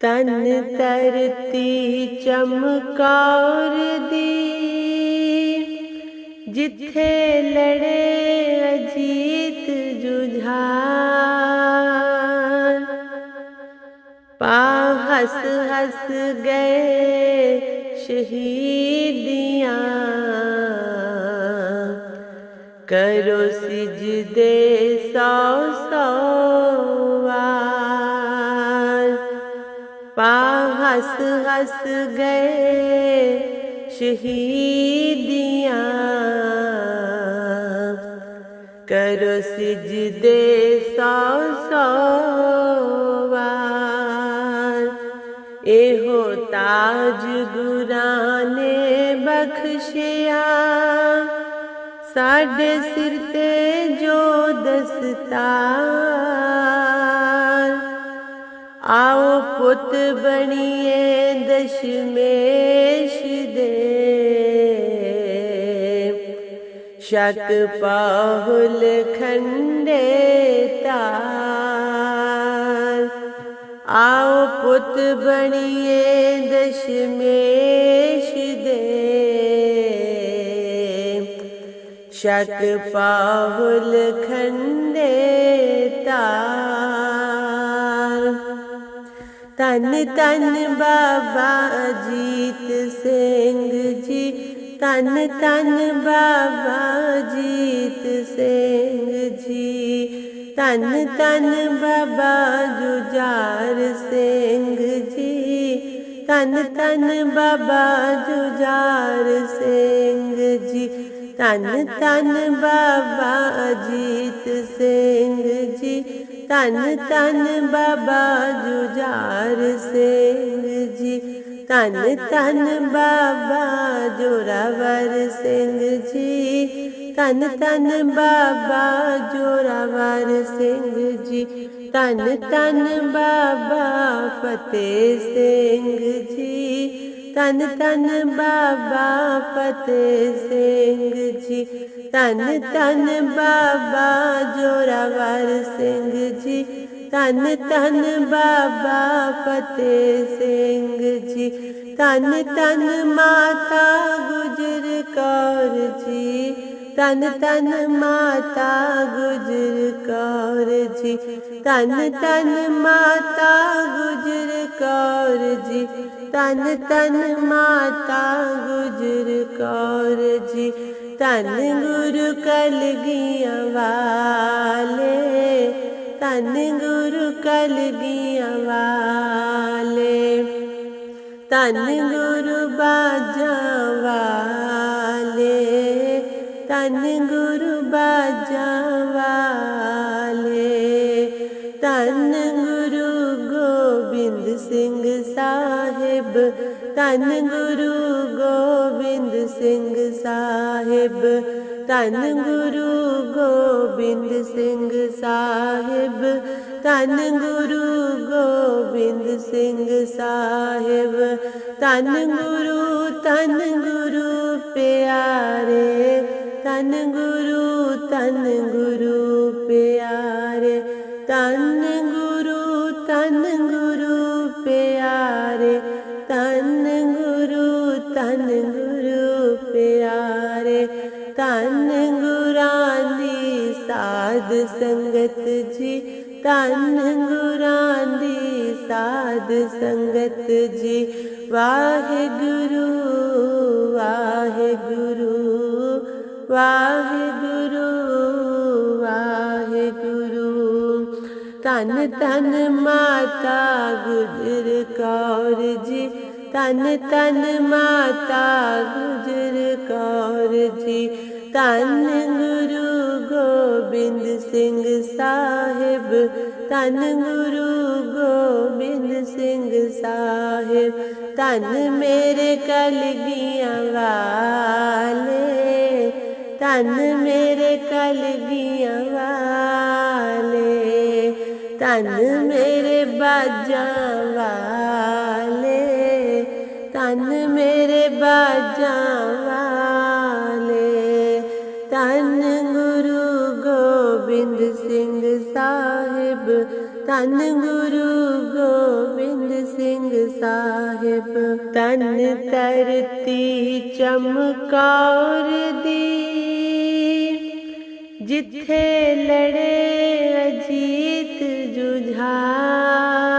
ਤਨ ਤਰਤੀ ਚਮਕੌਰ ਦੀ। ਜਿੱਥੇ ਲੜੇ ਅਜੀਤ ਜੁਝਾਰ। ਪਾ ਹੱਸ ਹੱਸ ਗਏ ਸ਼ਹੀਦੀਆਂ। ਕਰੋ ਸਿਜਦੇ ਸੌ ਹੱਸ ਹੱਸ ਗਏ ਸ਼ਹੀਦੀਆਂ। ਕਰੋ ਸਿਜਦੇ ਸੌ ਸੌ ਵਾਰ। ਇਹੋ ਤਾਜ ਗੁਰਾਂ ਨੇ ਬਖਸ਼ਿਆ। ਸਾਡੇ ਸਿਰ ਤੇ ਜੋ ਦਸਤਾਰ ਪੁੱਤ ਬਣੀਏ ਦਸ਼ਮੇਸ਼ ਦੇ ਸ਼ਕ ਪਾਹੁਲ ਖੰਡੇ ਤਾਰ। ਆਓ ਪੁੱਤ ਬਣੀਏ ਦਸ਼ਮੇਸ਼ ਦੇ ਸ਼ਕ ਪਾਹੁਲ ਖੰਡੇ ਤਾਰ। ਤਨ ਤਨ ਬਾਬਾ ਜੀਤ ਸਿੰਘ ਜੀ ਤਨ ਤਨ ਬਾਬਾ ਜੀਤ ਸਿੰਘ ਜੀ ਤਨ ਤਨ ਬਾਬਾ ਜੁਝਾਰ ਸਿੰਘ ਜੀ ਤਨ ਤਨ ਬਾਬਾ ਜੁਝਾਰ ਸਿੰਘ ਜੀ ਤਨ ਤਨ ਬਾਬਾ ਅਜੀਤ ਸਿੰਘ ਧੰਨ ਤਨ ਬਾਬਾ ਜੁਝਾਰ ਸਿੰਘ ਜੀ। ਤਨ ਤਨ ਬਾਬਾ ਜੋਰਾਵਰ ਸਿੰਘ ਜੀ। ਧੰਨ ਧੰਨ ਬਾਬਾ ਜੋਰਾਵਰ ਸਿੰਘ ਜੀ। ਧੰਨ ਧੰਨ ਬਾਬਾ ਫਤਿਹ ਸਿੰਘ ਜੀ। ਤਨ ਤਨ ਬਾਬਾ ਫਤਿਹ ਸਿੰਘ ਜੀ। ਤਨ ਤਨ ਬਾਬਾ ਜੋਰਾਵਰ ਸਿੰਘ ਜੀ। ਤਨ ਤਨ ਬਾਬਾ ਫਤਿਹ ਸਿੰਘ ਜੀ। ਤਨ ਤਨ ਮਾਤਾ ਗੁਜਰ ਕੌਰ ਜੀ। ਤਨ ਤਨ ਮਾਤਾ ਗੁਜਰ ਕੌਰ ਜੀ। ਤਨ ਤਨ ਮਾਤਾ ਗੁਜਰ ਕੌਰ ਜੀ। ਤਨ ਤਨ ਮਾਤਾ ਗੁਜਰ ਕੌਰ ਜੀ ਤਨ ਗੁਰੂ ਕਲਗੀਆਂ ਵਾਲੇ ਤਨ ਗੁਰੂ ਕਲਗੀਆਂ ਵਾਲੇ ਤਨ ਗੁਰੂ ਬਾਜਾਂ ਵਾਲੇ ਤਨ ਗੁਰੂ ਬਾਜਾ ਵਾਲੇ ਤਨ ਗੁਰੂ ਗੋਬਿੰਦ ਸਿੰਘ ਸਾਹਿਬ ਤਨ ਗੁਰੂ ਗੋਬਿੰਦ ਸਿੰਘ ਸਾਹਿਬ ਤਨ ਗੁਰੂ ਗੋਬਿੰਦ ਸਿੰਘ ਸਾਹਿਬ ਤਨ ਗੁਰੂ ਗੋਬਿੰਦ ਸਿੰਘ ਸਾਹਿਬ, ਧੰਨ ਗੁਰੂ ਤਨ ਗੁਰੂ ਪਿਆਰੇ ਤਨ ਗੁਰੂ ਤਨ ਗੁਰੂ ਗੁਰੂ ਗੁਰੂ ਪਿਆਰੇ ਤਨ ਗੁਰਾਂ ਦੀ ਸਾਧ ਸੰਗਤ ਜੀ, ਧੰਨ ਗੁਰਾਂ ਦੀ ਸਾਧ ਸੰਗਤ ਜੀ। ਵਾਹਿਗੁਰੂ ਵਾਹਿਗੁਰੂ ਵਾਹਿਗੁਰੂ ਵਾਹਿਗੁਰੂ। ਧੰਨ ਧੰਨ ਮਾਤਾ ਗੁਜਰ ਕੌਰ ਜੀ ਤਨ ਤਨ ਮਾਤਾ ਗੁਜਰ ਕੌਰ ਜੀ। ਤਨ ਗੁਰੂ ਗੋਬਿੰਦ ਸਿੰਘ ਸਾਹਿਬ। ਤਨ ਗੁਰੂ ਗੋਬਿੰਦ ਸਿੰਘ ਸਾਹਿਬ। ਤਨ ਮੇਰੇ ਕਲਗੀਆਂ ਵਾਲੇ। ਤਨ ਮੇਰੇ ਕਲਗੀਆਂ ਵਾਲੇ। ਤਨ ਮੇਰੇ ਬਾਜਾਂ ਵਾਲੇ। ਤਨ ਮੇਰੇ ਬਾਜਾਂ ਵਾਲੇ ਤਨ ਗੁਰੂ ਗੋਬਿੰਦ ਸਿੰਘ ਸਾਹਿਬ ਧੰਨ ਗੁਰੂ ਗੋਬਿੰਦ ਸਿੰਘ ਸਾਹਿਬ, ਤਨ ਤਰਤੀ ਚਮਕੌਰ ਦੀ, ਜਿੱਥੇ ਲੜੇ ਅਜੀਤ ਜੁਝਾਰ।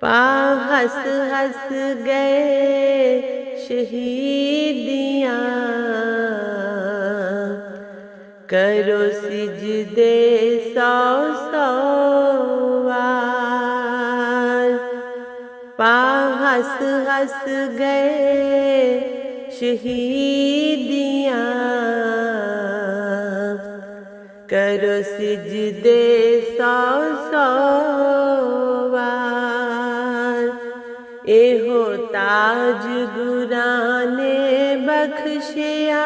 ਪਾ ਹੱਸ ਹੱਸ ਗਏ ਸ਼ਹੀਦੀਆਂ। ਕਰੋ ਸਿਜਦੇ ਸੌ ਸੌ ਵਾਰ। ਪਾ ਹੱਸ ਹੱਸ ਗਏ ਸ਼ਹੀਦੀਆਂ। ਕਰੋ ਸਿਜਦੇ ਸੌ ਸੌ ਵਾਰ। ਤਾਜ ਗੁਰਾਂ ਨੇ ਬਖਸ਼ਿਆ।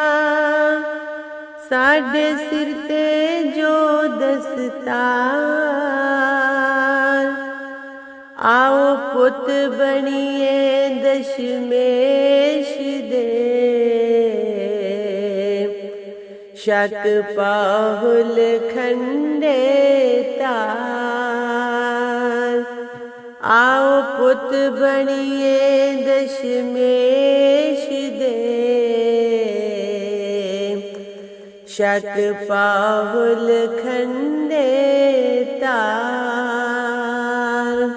ਸਾਡੇ ਸਿਰ ਤੇ ਜੋ ਦਸਤਾਰ। ਆਓ ਪੁੱਤ ਬਣੀਏ ਦਸ਼ਮੇਸ਼ ਦੇ। ਸ਼ਕ ਪਾਹੁਲ ਖੰਡੇ ਤਾਰ। ਆਓ ਪੁੱਤ ਬਣੀਏ ਦਸ਼ਮੇਸ਼ ਦੇ। ਸ਼ਕ ਪਾਹੁਲ ਖੰਡੇ ਤਾਰ।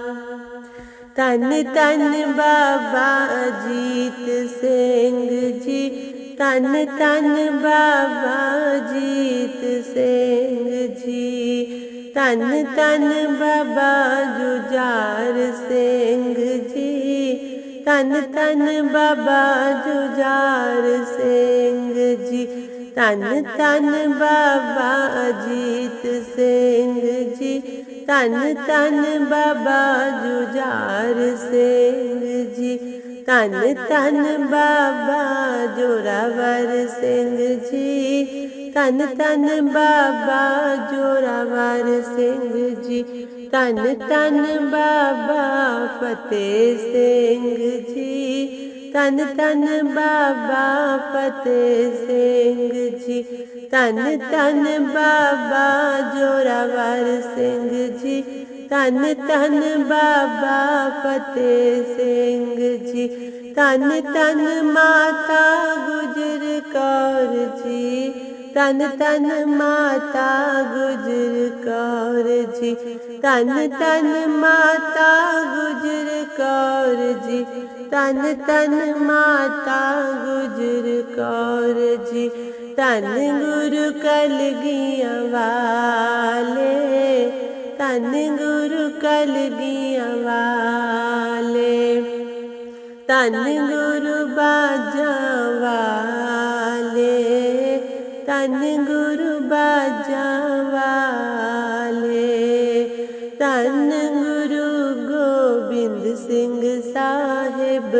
ਤਨ ਤਨ ਬਾਬਾ ਜੀਤ ਸਿੰਘ ਜੀ। ਤਨ ਤਨ ਬਾਬਾ ਜੀਤ ਸਿੰਘ ਜੀ। ਤਨ ਤਨ ਬਾਬਾ ਜੁਝਾਰ ਸਿੰਘ ਜੀ। ਤਨ ਤਨ ਬਾਬਾ ਜੁਝਾਰ ਸਿੰਘ ਜੀ। ਤਨ ਤਨ ਬਾਬਾ ਅਜੀਤ ਸਿੰਘ ਜੀ। ਤਨ ਤਨ ਬਾਬਾ ਜੁਝਾਰ ਸਿੰਘ ਜੀ। ਤਨ ਤਨ ਬਾਬਾ ਜੋਰਾਵਰ ਸਿੰਘ ਜੀ। ਤਨ ਤਨ ਬਾਬਾ ਜੋਰਾਵਰ ਸਿੰਘ ਜੀ। ਤਨ ਤਨ ਬਾਬਾ ਫਤਿਹ ਸਿੰਘ ਜੀ। ਤਨ ਤਨ ਬਾਬਾ ਫਤਿਹ ਸਿੰਘ ਜੀ। ਤਨ ਤਨ ਬਾਬਾ ਜੋਰਾਵਰ ਸਿੰਘ ਜੀ। ਤਨ ਤਨ ਬਾਬਾ ਫਤਿਹ ਸਿੰਘ ਜੀ। ਤਨ ਤਨ ਮਾਤਾ ਗੁਜਰ ਕੌਰ ਜੀ। ਤਨ ਤਨ ਮਾਤਾ ਗੁਜਰ ਕੌਰ ਜੀ। ਤਨ ਤਨ ਮਾਤਾ ਗੁਜਰ ਕੌਰ ਜੀ। ਤਨ ਤਨ ਮਾਤਾ ਗੁਜਰ ਕੌਰ ਜੀ। ਤਨ ਗੁਰੂ ਕਲਗੀਆਂ ਵਾਲੇ। ਤਨ ਗੁਰੂ ਕਲਗੀਆਂ ਵਾਲੇ। ਤਨ ਗੁਰੂ ਬਾਜਾਂ ਵਾਲੇ। ਤਨ ਗੁਰੂ ਬਾਜਾ ਵਾਲੇ ਤਨ ਗੁਰੂ ਗੋਬਿੰਦ ਸਿੰਘ ਸਾਹਿਬ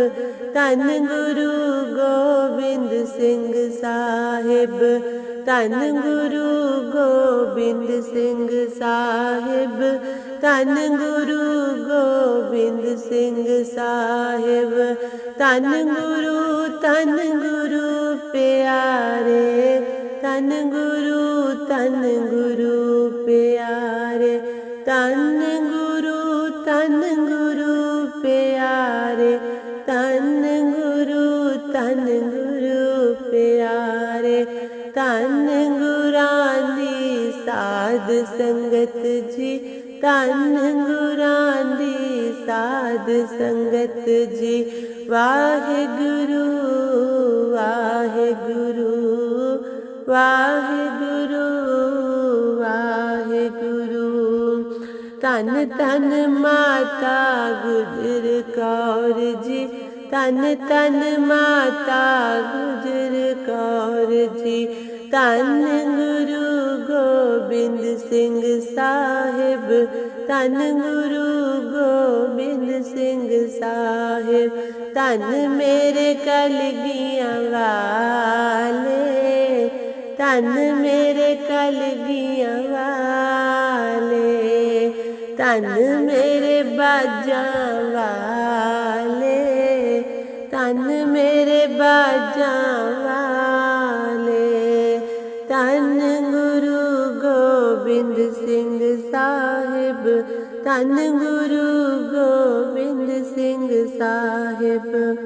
ਤਨ ਗੁਰੂ ਗੋਬਿੰਦ ਸਿੰਘ ਸਾਹਿਬ ਤਨ ਗੁਰੂ ਗੋਬਿੰਦ ਸਿੰਘ ਸਾਹਿਬ ਤਨ ਗੁਰੂ ਗੋਬਿੰਦ ਸਿੰਘ ਸਾਹਿਬ ਤਨ ਗੁਰੂ ਤਨ ਗੁਰੂ ਪਿਆਰੇ ਤਨ ਗੁਰੂ ਤਨ ਗੁਰੂ ਪਿਆਰੇ। ਤਨ ਗੁਰੂ ਤਨ ਗੁਰੂ ਪਿਆਰੇ। ਤਨ ਗੁਰੂ ਤਨ ਗੁਰੂ ਪਿਆਰੇ। ਤਨ ਗੁਰਾਂ ਦੀ ਸਾਧ ਸੰਗਤ ਜੀ। ਤਨ ਗੁਰਾਂ ਦੀ ਸਾਧ ਸੰਗਤ ਜੀ। ਵਾਹਿਗੁਰੂ ਵਾਹਿਗੁਰੂ ਵਾਹਿਗੁਰੂ ਵਾਹਿਗੁਰੂ। ਤਨ ਤਨ ਮਾਤਾ ਗੁਜਰ ਕੌਰ ਜੀ। ਤਨ ਤਨ ਮਾਤਾ ਗੁਜਰ ਕੌਰ ਜੀ। ਤਨ ਗੁਰੂ ਗੋਬਿੰਦ ਸਿੰਘ ਸਾਹਿਬ। ਤਨ ਗੁਰੂ ਗੋਬਿੰਦ ਸਿੰਘ ਸਾਹਿਬ। ਤਨ ਮੇਰੇ ਕਲਗੀਆਂ ਵਾਲੇ। ਤਨ ਮੇਰੇ ਕਲਗੀਆਂ ਵਾਲੇ ਤਨ ਮੇਰੇ ਬਾਜਾਂ ਵਾਲੇ ਤਨ ਮੇਰੇ ਬਾਜਾਂ ਵਾਲੇ ਤਨ ਗੁਰੂ ਗੋਬਿੰਦ ਸਿੰਘ ਸਾਹਿਬ ਤਨ ਗੁਰੂ ਗੋਬਿੰਦ ਸਿੰਘ ਸਾਹਿਬ।